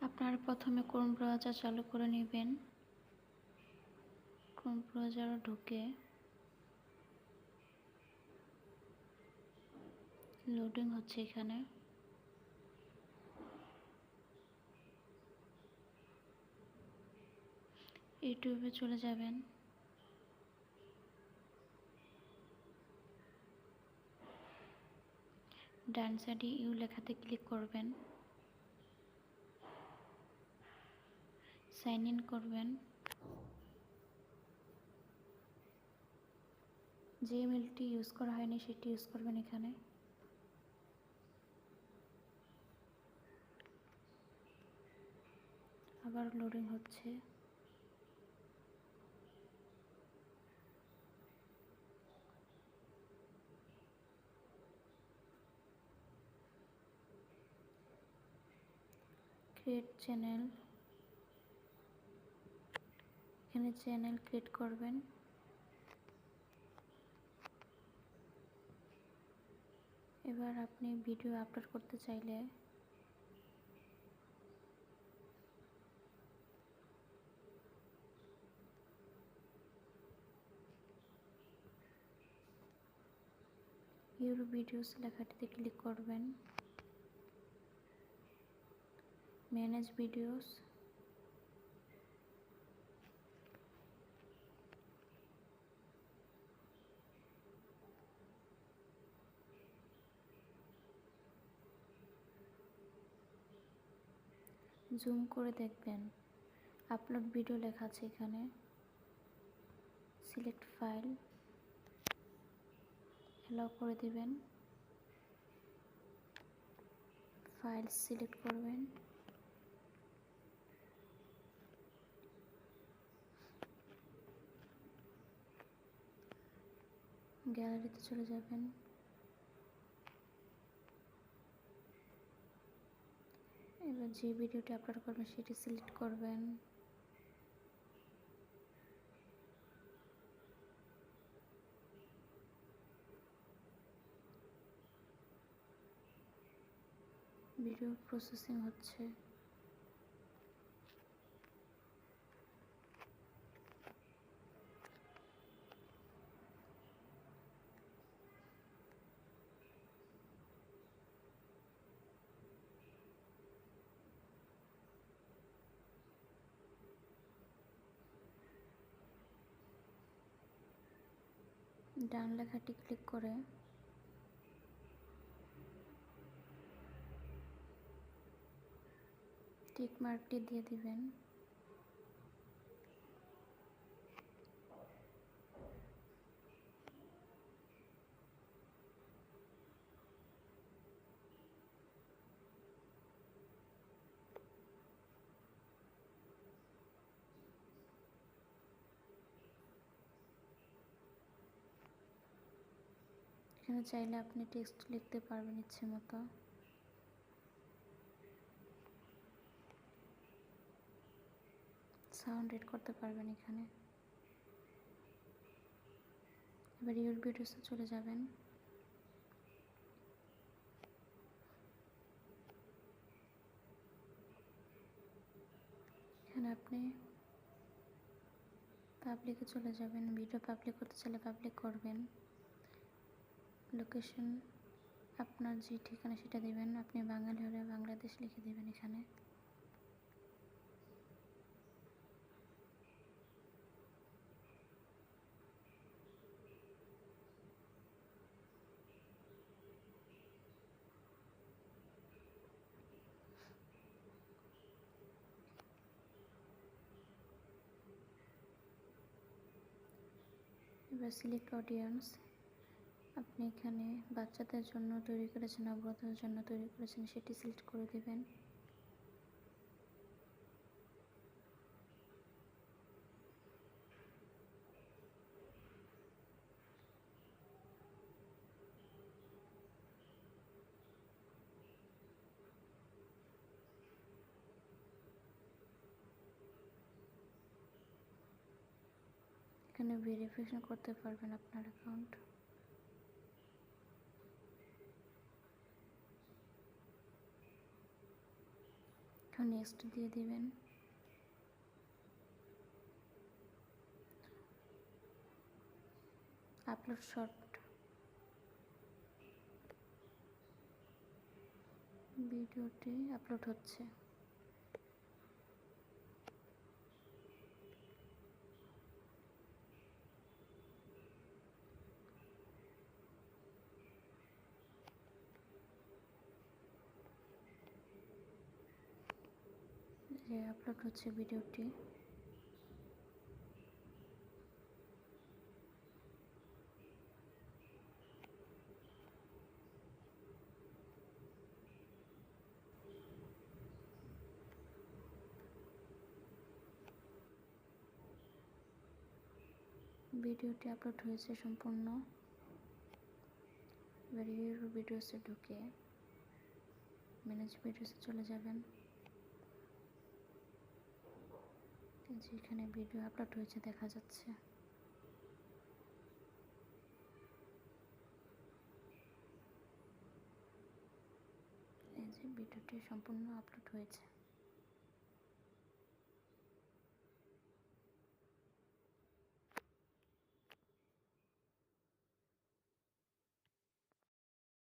আপনারা প্রথমে Chrome browser চালু করে নেবেন। ক্রোম ব্রাউজারে ঢুকে লোডিং হচ্ছে এখানে। ইউটিউবে চলে যাবেন। ডান সাইডে ইউ লেখাতে ক্লিক করবেন। সাইন ইন করবেন। যে ইমেলটি ইউজ করা হয়নি সেটি ইউজ করবেন এখানে। আবার লোডিং হচ্ছে। Create channel. এখানে চ্যানেল ক্রিয়েট করবেন। এবার আপনি ভিডিও আপলোড করতে চাইলে ইউর ভিডিওস লেখাটিতে ক্লিক করবেন। ম্যানেজ ভিডিওস জুম করে দেখবেন। আপলোড ভিডিও লেখা আছে এখানে। সিলেক্ট ফাইল অ্যালাউ করে দিবেন। ফাইল সিলেক্ট করবেন। গ্যালারিতে চলে যাবেন। যে ভিডিওটি আপলোড করবেন সেটি সিলেক্ট করবেন। ভিডিও প্রসেসিং হচ্ছে। ডান লেখাটি ক্লিক করে। টিক মার্কটি দিয়ে দিবেন। এখানে চাইলে আপনি টেক্সট লিখতে পারবেন ইচ্ছে মতো। সাউন্ড রেড করতে পারবেন এখানে। এবার ইউর ভিডিওসে চলে যাবেন। এখানে আপনি পাবলিকে চলে যাবেন, ভিডিও পাবলিক করতে চাইলে পাবলিক করবেন। লোকেশন আপনার যে ঠিকানা সেটা দেবেন। আপনি বাঙালি হলে বাংলাদেশ লিখে দেবেন এখানে। এবার সিলেক্ট অডিয়েন্স আপনি এখানে বাচ্চাদের জন্য তৈরি করেছেন অবরোধের জন্য তৈরি করেছেন, সেটি সিলেক্ট করে দেবেন। এখানে ভেরিফিকেশন করতে পারবেন আপনার অ্যাকাউন্ট নেক্সট দিয়ে দিবেন। আপলোড শর্ট ভিডিওটি আপলোড হচ্ছে যে আপলোড হচ্ছে ভিডিওটি। ভিডিওটি আপলোড হয়েছে সম্পূর্ণ। ইউর ভিডিওসে ঢুকে ম্যানেজ ভিডিওসে চলে যাবেন। এই যে এখানে ভিডিও আপলোড হয়েছে দেখা যাচ্ছে। এই যে ভিডিওটি সম্পূর্ণ আপলোড হয়েছে।